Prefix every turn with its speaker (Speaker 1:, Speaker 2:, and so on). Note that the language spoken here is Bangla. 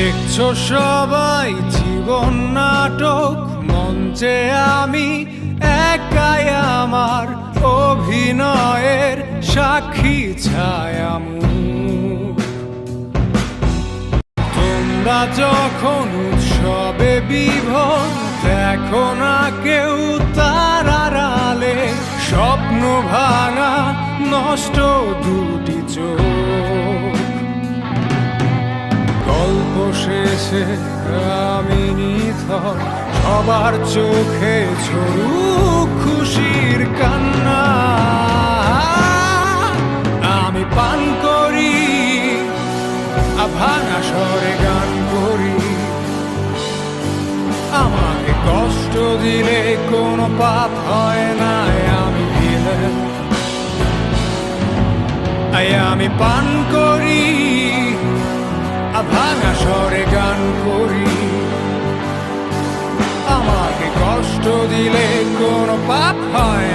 Speaker 1: দেখছ সবাই জীবন নাটক, মঞ্চে আমি একাই আমার অভিনয়ের সাক্ষী ছায়ামু তোমরা যখন উৎসবে বিভোর, দেখো না কেউ তার আড়ালে, স্বপ্ন ভাঙা নষ্ট দুটি চোখ। শেষে আমি সবার চোখে ঝরুক খুশির কান্না। আমি পান করি ভাঙা স্বরে গান করি। আমাকে কষ্ট দিলে কোনো পাপ হয় না, আমি আমি পান করি ভাঙা স্বরে গান করি। আমাকে কষ্ট দিলে কোনো পাপ হয়